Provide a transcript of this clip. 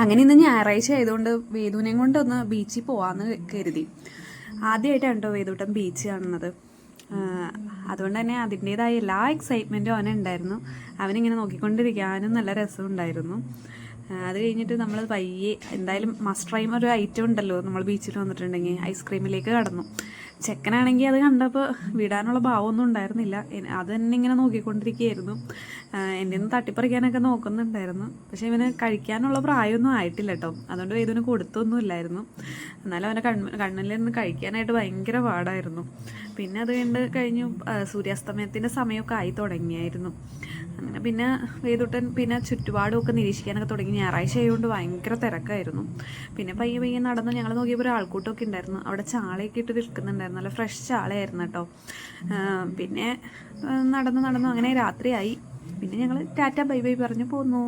അങ്ങനെ ഇന്ന് ഞായറാഴ്ച ആയതുകൊണ്ട് വേദുവിനെയും കൊണ്ടൊന്ന് ബീച്ചിൽ പോവാന്ന് കരുതി. ആദ്യമായിട്ടാണ് കേട്ടോ വേദൂട്ടം ബീച്ച് കാണുന്നത്. അതുകൊണ്ട് തന്നെ അതിന്റെതായ എല്ലാ എക്സൈറ്റ്മെന്റും അവനുണ്ടായിരുന്നു. അവനിങ്ങനെ നോക്കിക്കൊണ്ടിരിക്കാനും നല്ല രസമുണ്ടായിരുന്നു. അത് കഴിഞ്ഞിട്ട് നമ്മൾ പയ്യെ എന്തായാലും മസ്റ്റ് ഒരു ഐറ്റം ഉണ്ടല്ലോ നമ്മൾ ബീച്ചിൽ വന്നിട്ടുണ്ടെങ്കിൽ ഐസ്ക്രീമിലേക്ക് കടന്നു. ചെക്കനാണെങ്കിൽ അത് കണ്ടപ്പോൾ വിടാനുള്ള ഭാവമൊന്നും ഉണ്ടായിരുന്നില്ല. അത് തന്നെ ഇങ്ങനെ നോക്കിക്കൊണ്ടിരിക്കുകയായിരുന്നു. എന്റെ നിന്ന് തട്ടിപ്പറിക്കാനൊക്കെ നോക്കുന്നുണ്ടായിരുന്നു. പക്ഷേ ഇവന് കഴിക്കാനുള്ള പ്രായമൊന്നും ആയിട്ടില്ല കേട്ടോ. അതുകൊണ്ട് ഇതിന് കൊടുത്തൊന്നും ഇല്ലായിരുന്നു എന്നാലും അവനെ കണ്ണ് കണ്ണിലിരുന്ന് കഴിക്കാനായിട്ട് ഭയങ്കര പാടായിരുന്നു. പിന്നെ അത് കണ്ട് കഴിഞ്ഞു സൂര്യാസ്തമയത്തിന്റെ സമയമൊക്കെ ആയി തുടങ്ങിയായിരുന്നു. അങ്ങനെ പിന്നെ വേദുട്ടൻ പിന്നെ ചുറ്റുപാടും ഒക്കെ നിരീക്ഷിക്കാനൊക്കെ തുടങ്ങി. ഞായറാഴ്ച ആയതുകൊണ്ട് ഭയങ്കര തിരക്കായിരുന്നു. പിന്നെ പയ്യെ പയ്യെ നടന്ന് ഞങ്ങൾ നോക്കിയപ്പോൾ ഒരു ആൾക്കൂട്ടമൊക്കെ ഉണ്ടായിരുന്നു. അവിടെ ചാളയൊക്കെ ഇട്ട് വിൽക്കുന്നുണ്ടായിരുന്നു. നല്ല ഫ്രഷ് ചാളയായിരുന്നു കേട്ടോ. പിന്നെ നടന്ന് നടന്നു അങ്ങനെ രാത്രിയായി. പിന്നെ ഞങ്ങൾ ടാറ്റ ബൈ ബൈ പറഞ്ഞു പോന്നു.